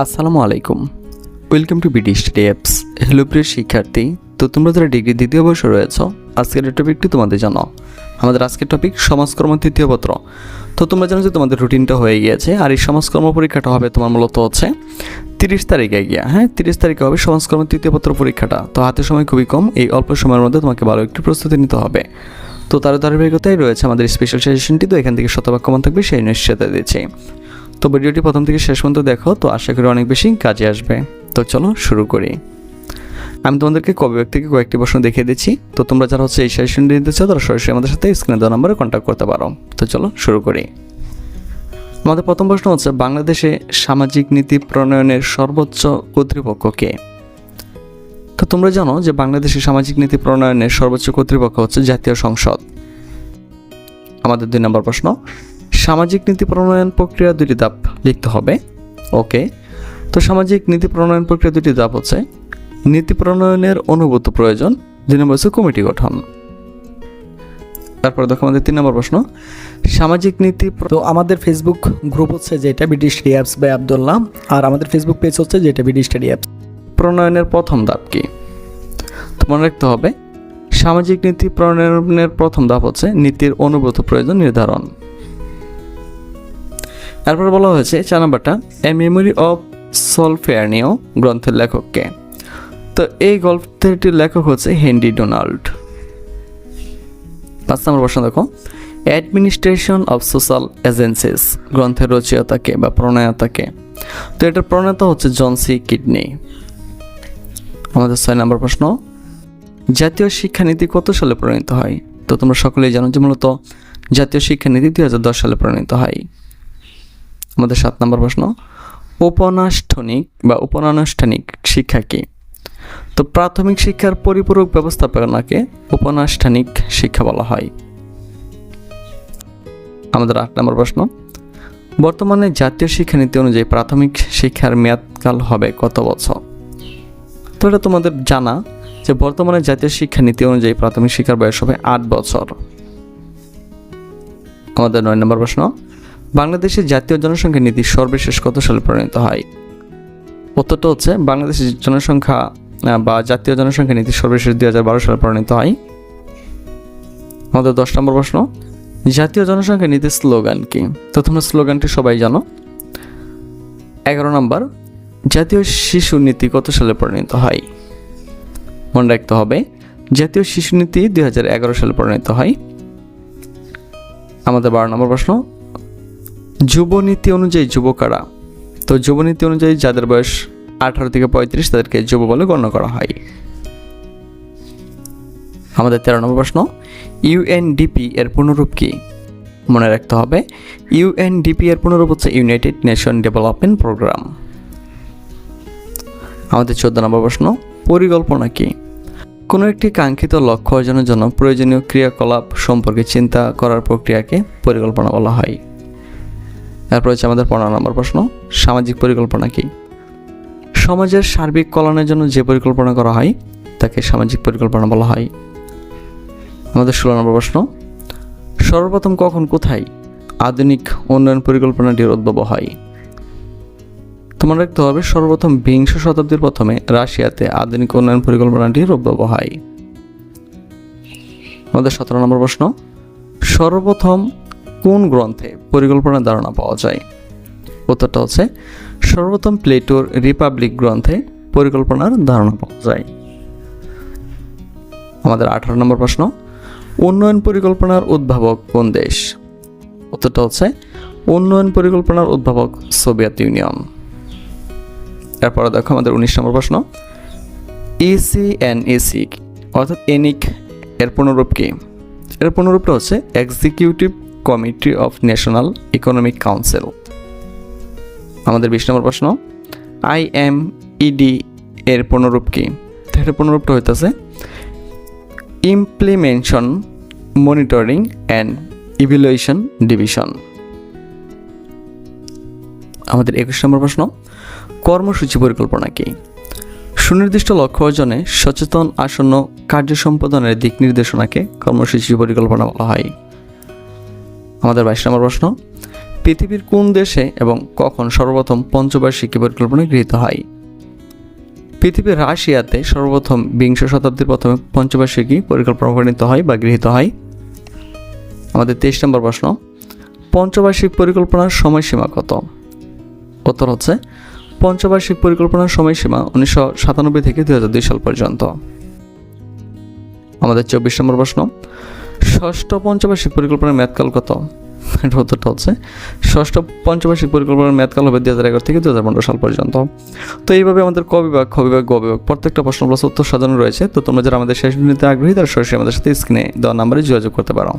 আসসালামু আলাইকুম। Welcome to BD study apps hello প্রিয় শিক্ষার্থী। তো তোমরা যারা ডিগ্রি দ্বিতীয় বর্ষে রয়েছো, আজকের এই টপিকটি তোমাদের জানো। আমাদের আজকের টপিক সমাজকর্ম তৃতীয় পত্র। তো তোমরা জানো যে তোমাদের রুটিনটা হয়ে গিয়েছে, আর এই সমাজকর্ম পরীক্ষাটা হবে তোমার মূলত হচ্ছে তিরিশ তারিখে গিয়া। হ্যাঁ তিরিশ তারিখে হবে সমাজকর্ম তৃতীয় পত্র পরীক্ষাটা। তো হাতে সময় খুবই কম, এই অল্প সময়ের মধ্যে তোমাকে ভালো একটি প্রস্তুতি নিতে হবে। তো তার ধারাবাহিকতাই রয়েছে আমাদের স্পেশাল সাজেশনটি তো এখান থেকে শতভাগ কমান থাকবে সেই নিশ্চয়তা দিচ্ছি। তো ভিডিওটি প্রথম থেকে শেষ পর্যন্ত দেখো, তো আশা করি অনেক বেশি কাজে আসবে। তো চলো শুরু করি। আমি তোমাদেরকে কবি ব্যক্তি থেকে কয়েকটি প্রশ্ন দেখিয়ে দিচ্ছি। তো তোমরা যারা হচ্ছে এই সেশনটি নিতে চাও, তারা সরাসরি আমাদের সাথে স্ক্রিনে দেওয়া নাম্বারে কন্ট্যাক্ট করতে পারো। তো চলো শুরু করি। আমাদের প্রথম প্রশ্ন হচ্ছে, বাংলাদেশে সামাজিক নীতি প্রণয়নের সর্বোচ্চ কর্তৃপক্ষ কে? তো তোমরা জানো যে বাংলাদেশে সামাজিক নীতি প্রণয়নের সর্বোচ্চ কর্তৃপক্ষ হচ্ছে জাতীয় সংসদ। আমাদের দুই নম্বর প্রশ্ন সামাজিক নীতি প্রণয়ন প্রক্রিয়া দুটি ধাপ লিখতে হবে। ওকে। তো সামাজিক নীতি প্রণয়ন প্রক্রিয়া দুটি ধাপ হচ্ছে নীতি প্রণয়নের অনুভূত প্রয়োজন দুই নম্বর হচ্ছে কমিটি গঠন। তারপরে দেখো আমাদের তিন নম্বর প্রশ্ন। সামাজিক নীতি তো আমাদের ফেসবুক গ্রুপ হচ্ছে যেটা BD study apps by Abdullah আর আমাদের ফেসবুক পেজ হচ্ছে যেটা বিডি স্টাডি অ্যাপস প্রণয়নের প্রথম ধাপ কি? তো মনে রাখতে হবে সামাজিক নীতি প্রণয়নের প্রথম ধাপ হচ্ছে নীতির অনুভূত প্রয়োজন নির্ধারণ। তারপরে বলা হয়েছে চার নম্বরটা এ মেমোরি অফ সলফেয়ারনিও গ্রন্থের লেখককে। তো এই গল্পটির লেখক হচ্ছে হেনরি ডোনাল্ড। পাঁচ নম্বর প্রশ্ন দেখো। অ্যাডমিনিস্ট্রেশন অফ সোশ্যাল এজেন্সিস গ্রন্থের রচয়িতাকে বা প্রণয়তাকে। তো এটার প্রণেতা হচ্ছে জন সি কিডনি আমাদের ছয় নম্বর প্রশ্ন। জাতীয় শিক্ষানীতি কত সালে প্রণীত হয়? তো তোমরা সকলেই জানো যে মূলত জাতীয় শিক্ষানীতি দুই হাজার দশ সালে প্রণীত হয়। আমাদের সাত নম্বর প্রশ্ন, উপনাষ্ঠানিক বা উপনানুষ্ঠানিক শিক্ষা কি? তো প্রাথমিক শিক্ষার পরিপূরক ব্যবস্থাপনাকে উপনাষ্ঠানিক শিক্ষা বলা হয়। আমাদের আট নম্বর প্রশ্ন, বর্তমানে জাতীয় শিক্ষানীতি অনুযায়ী প্রাথমিক শিক্ষার মেয়াদকাল হবে কত বছর? তো এটা তোমাদের জানা যে বর্তমানে জাতীয় শিক্ষানীতি অনুযায়ী প্রাথমিক শিক্ষার বয়স হবে আট বছর। আমাদের নয় নম্বর প্রশ্ন বাংলাদেশের জাতীয় জনসংখ্যা নীতি সর্বশেষ কত সালে প্রণীত হয়? উত্তরটা হচ্ছে বাংলাদেশের জনসংখ্যা বা জাতীয় জনসংখ্যা নীতি সর্বশেষ দুই হাজার বারো সালে প্রণীত হয়। আমাদের দশ নম্বর প্রশ্ন, জাতীয় জনসংখ্যা নীতির স্লোগান কি? তো তোমরা স্লোগানটি সবাই জানো। এগারো নম্বর, জাতীয় শিশু নীতি কত সালে প্রণীত হয়? মনে রাখতে হবে, জাতীয় শিশু নীতি দুই হাজার এগারো সালে প্রণীত হয়। আমাদের বারো নম্বর প্রশ্ন যুব নীতি অনুযায়ী যুবকারা, তো যুব নীতি অনুযায়ী যাদের বয়স আঠারো থেকে পঁয়ত্রিশ তাদেরকে যুব বলে গণ্য করা হয়। আমাদের তেরো নম্বর প্রশ্ন ইউএনডিপি এর পুনরূপ কি? মনে রাখতে হবে ইউএনডিপি এর পুনরূপ হচ্ছে ইউনাইটেড নেশন ডেভেলপমেন্ট প্রোগ্রাম আমাদের চোদ্দ নম্বর প্রশ্ন, পরিকল্পনা কি? কোনো একটি কাঙ্ক্ষিত লক্ষ্য অর্জনের জন্য প্রয়োজনীয় ক্রিয়াকলাপ সম্পর্কে চিন্তা করার প্রক্রিয়াকে পরিকল্পনা বলা হয়। তারপর হচ্ছে আমাদের পনেরো নম্বর প্রশ্ন, সামাজিক পরিকল্পনা কি? সমাজের সার্বিক কল্যাণের জন্য যে পরিকল্পনা করা হয়, তাকে সামাজিক পরিকল্পনা বলা হয়। আমাদের ষোলো নম্বর প্রশ্ন, সর্বপ্রথম কখন, কোথায় আধুনিক উন্নয়ন পরিকল্পনাটির উদ্ভব হয়? তোমার রাখতে হবে, সর্বপ্রথম বিংশ শতাব্দীর প্রথমে রাশিয়াতে আধুনিক উন্নয়ন পরিকল্পনাটির উদ্ভব হয়। আমাদের সতেরো নম্বর প্রশ্ন, সর্বপ্রথম কোন গ্রন্থে পরিকল্পনার ধারণা পাওয়া যায়? উত্তরটা হচ্ছে, সর্বপ্রথম প্লেটোর রিপাবলিক গ্রন্থে পরিকল্পনার ধারণা পাওয়া যায়। আমাদের আঠারো নম্বর প্রশ্ন, উন্নয়ন পরিকল্পনার উদ্ভাবক কোন দেশ? উত্তরটা হচ্ছে, উন্নয়ন পরিকল্পনার উদ্ভাবক সোভিয়েত ইউনিয়ন। এরপরে দেখো আমাদের উনিশ নম্বর প্রশ্ন ইসি এন এসি অর্থাৎ এনিক এর পুনরূপ কি? এর পুনরূপটা হচ্ছে executive committee of national economic council. আমাদের বিশ নম্বর প্রশ্ন আই এম ইডি এর পুনরূপ কি? এটার পুনরূপটা হইতেছে implementation monitoring and evaluation division আমাদের একুশ নম্বর প্রশ্ন, কর্মসূচি পরিকল্পনা কি? সুনির্দিষ্ট লক্ষ্য অর্জনে সচেতন, আসন্ন কার্য সম্পাদনের দিক নির্দেশনাকে কর্মসূচি পরিকল্পনা বলা হয়। আমাদের বাইশ নম্বর প্রশ্ন, পৃথিবীর কোন দেশে এবং কখন সর্বপ্রথম পঞ্চবার্ষিকী পরিকল্পনা গৃহীত হয়? পৃথিবীর রাশিয়াতে সর্বপ্রথম বিংশ শতাব্দীর প্রথমে পঞ্চবার্ষিকী পরিকল্পনা প্রণীত হয় বা গৃহীত হয়। আমাদের তেইশ নম্বর প্রশ্ন, পঞ্চবার্ষিক পরিকল্পনার সময়সীমা কত? উত্তর হচ্ছে, পঞ্চবার্ষিক পরিকল্পনার সময়সীমা উনিশশো সাতানব্বই থেকে দুই হাজার দুই সাল পর্যন্ত। আমাদের চব্বিশ নম্বর প্রশ্ন ষষ্ঠ পঞ্চবার্ষিক পরিকল্পনার মেয়াদকাল কত? এটা উত্তরটা হচ্ছে ষষ্ঠ পঞ্চবার্ষিক পরিকল্পনার মেয়াদকাল হবে দুই হাজার এগারো থেকে দু হাজার পনেরো সাল পর্যন্ত। তো এইভাবে আমাদের ক বিভাগ, খ বিভাগ, গ বিভাগ প্রত্যেকটা প্রশ্ন প্লাস উত্তর সাজানো রয়েছে। তো তোমরা যারা আমাদের শেষ নিতে আগ্রহী তারা সরাসরি আমাদের সাথে স্ক্রিনে দেওয়া নাম্বারে যোগাযোগ করতে পারো।